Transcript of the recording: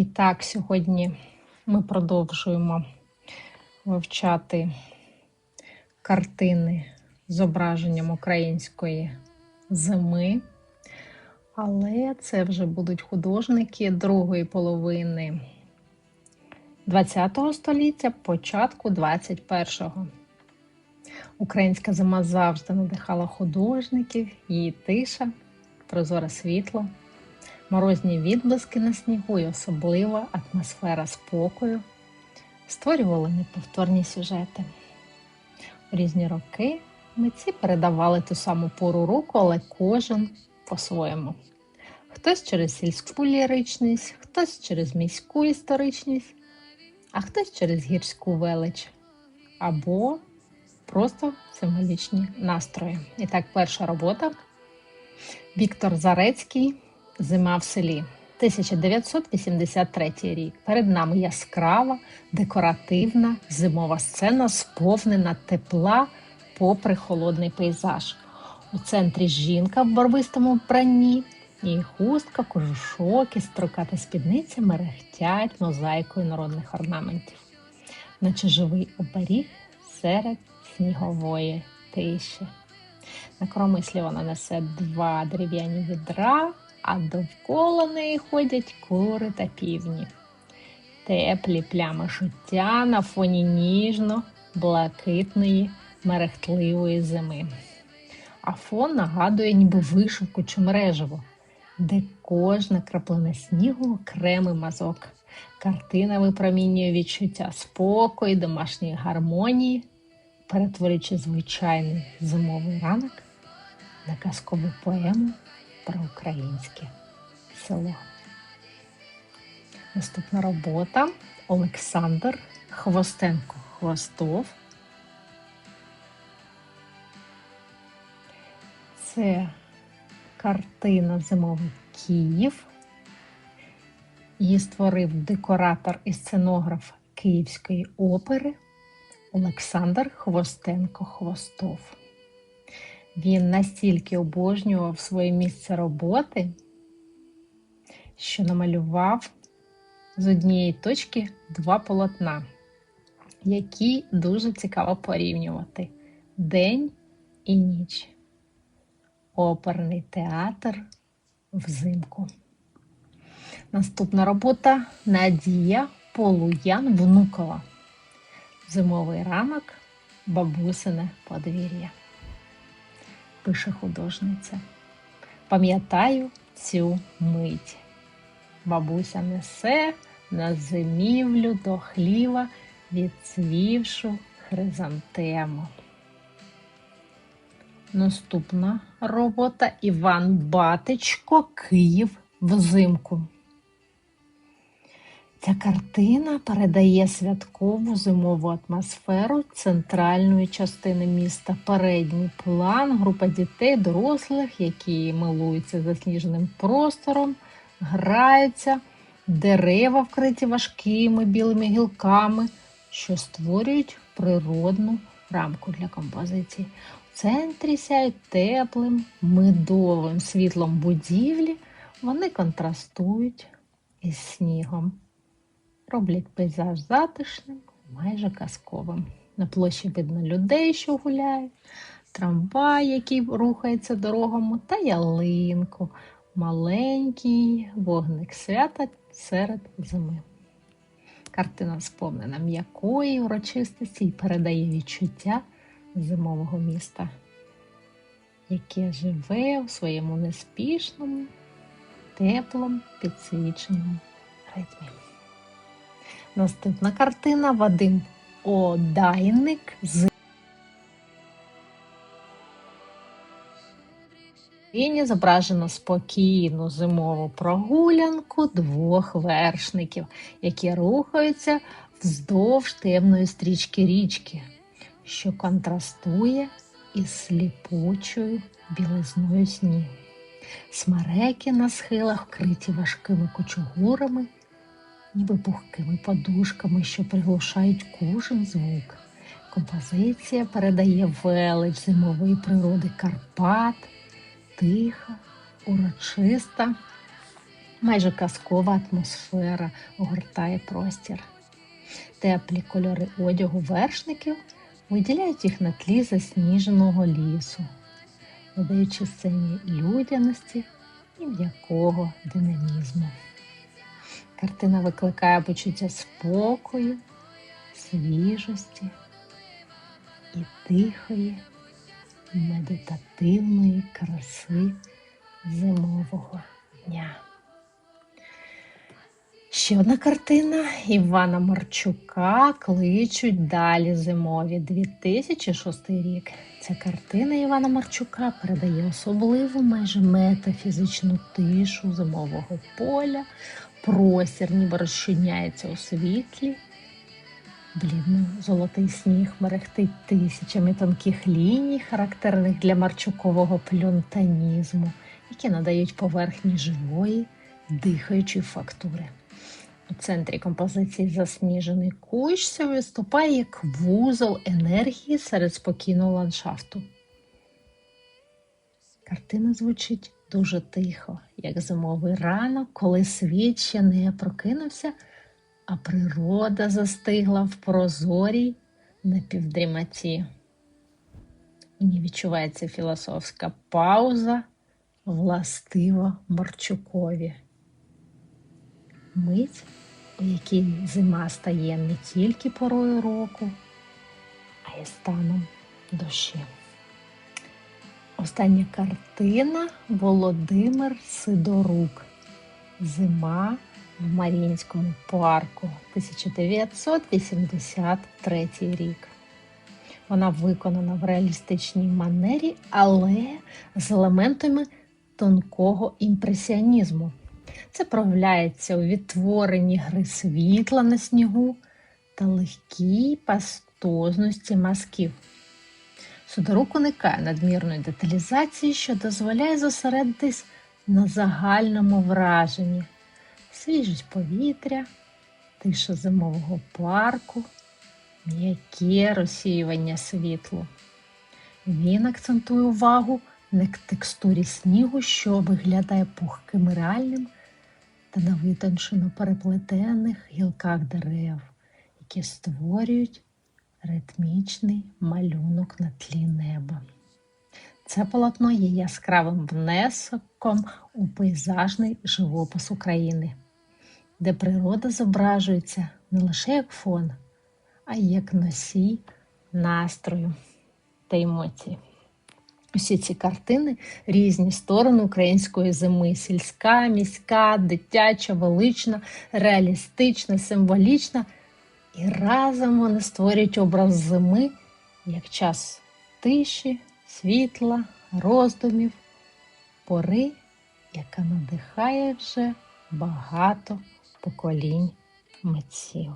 І так, сьогодні ми продовжуємо вивчати картини з зображенням української зими. Але це вже будуть художники другої половини ХХ століття, початку 21-го. Українська зима завжди надихала художників, її тиша, прозоре світло, морозні відблиски на снігу і особлива атмосфера спокою створювали неповторні сюжети. У різні роки митці передавали ту саму пору року, але кожен по-своєму. Хтось через сільську ліричність, хтось через міську історичність, а хтось через гірську велич. Або просто символічні настрої. І так, перша робота Віктор Зарецький Зима в селі. 1983 рік. Перед нами яскрава, декоративна зимова сцена, сповнена тепла попри холодний пейзаж. У центрі жінка в барвистому вбранні, її хустка, кожушок і строката спідниця мерехтять мозаїкою народних орнаментів, наче живий оберіг серед снігової тиші. На кромислі вона несе два дерев'яні відра, а довкола неї ходять кури та півні. Теплі плями життя на фоні ніжно-блакитної, мерехтливої зими. А фон нагадує ніби вишивку чи мережево, де кожна краплина снігу окремий мазок. Картина випромінює відчуття спокою, домашньої гармонії, перетворюючи звичайний зимовий ранок на казкову поему про село. Наступна робота Олександр Хвостенко Хвостов. Це картина Зимовий Київ. Її створив декоратор і сценограф Київської опери Олександр Хвостенко Хвостов. Він настільки обожнював своє місце роботи, що намалював з однієї точки два полотна, які дуже цікаво порівнювати день і ніч. Оперний театр взимку. Наступна робота Надія Полуян Внукова. Зимовий ранок, бабусине подвір'я. Пише художниця. Пам'ятаю цю мить. Бабуся несе на зимівлю до хліва відцвівшу хризантему. Наступна робота Іван Батечко Київ взимку. Ця картина передає святкову зимову атмосферу центральної частини міста. Передній план, група дітей, дорослих, які милуються засніженим простором, граються, дерева вкриті важкими білими гілками, що створюють природну рамку для композиції. У центрі сяють теплим, медовим світлом будівлі, вони контрастують із снігом роблять пейзаж затишним, майже казковим. На площі видно людей, що гуляють, трамвай, який рухається дорогами, та ялинку, маленький вогник свята серед зими. Картина сповнена м'якої урочистості і передає відчуття зимового міста, яке живе у своєму неспішному, теплому, підсвіченому ритмі. Наступна картина Вадим Одайник з Нині зображено спокійну зимову прогулянку двох вершників, які рухаються вздовж темної стрічки річки, що контрастує із сліпучою білизною снігу. Смереки на схилах вкриті важкими кучугурами ніби пухкими подушками, що приглушають кожен звук. Композиція передає велич зимової природи Карпат, тиха, урочиста Майже казкова атмосфера огортає простір. Теплі кольори одягу вершників виділяють їх на тлі засніженого лісу, додаючи сцені людяності і м'якого динамізму. Картина викликає почуття спокою, свіжості і тихої, медитативної краси зимового дня. Ще одна картина Івана Марчука кличуть далі зимові 2006 рік. Ця картина Івана Марчука передає особливу майже метафізичну тишу зимового поля, простір ніби розчиняється у світлі. Блідно золотий сніг мерехтить тисячами тонких ліній, характерних для марчукового плюнтанізму, які надають поверхні живої, дихаючої фактури. У центрі композиції засніжений кущ виступає як вузол енергії серед спокійного ландшафту. Картина звучить дуже тихо, як зимовий ранок, коли світ ще не прокинувся, а природа застигла в прозорій напівдріматі. Ній відчувається філософська пауза, властива Марчукові. Мить, у якій зима стає не тільки порою року, а й станом душі. Остання картина Володимир Сидорук. Зима в Маріїнському парку 1983 рік. Вона виконана в реалістичній манері, але з елементами тонкого імпресіонізму. Це проявляється у відтворенні гри світла на снігу та легкій пастозності мазків. Судорук уникає надмірної деталізації, що дозволяє зосередитись на загальному враженні, свіжість повітря, тиша зимового парку, м'яке розсіювання світлу. Він акцентує увагу на текстурі снігу, що виглядає пухким і реальним, та на витончено переплетених гілках дерев, які створюють ритмічний малюнок на тлі неба. Це полотно є яскравим внеском у пейзажний живопис України, де природа зображується не лише як фон, а й як носій настрою та емоцій. Усі ці картини різні сторони української зими: сільська, міська, дитяча, велична, реалістична, символічна. І разом вони створюють образ зими як час тиші, світла, роздумів, пори, яка надихає вже багато поколінь митців.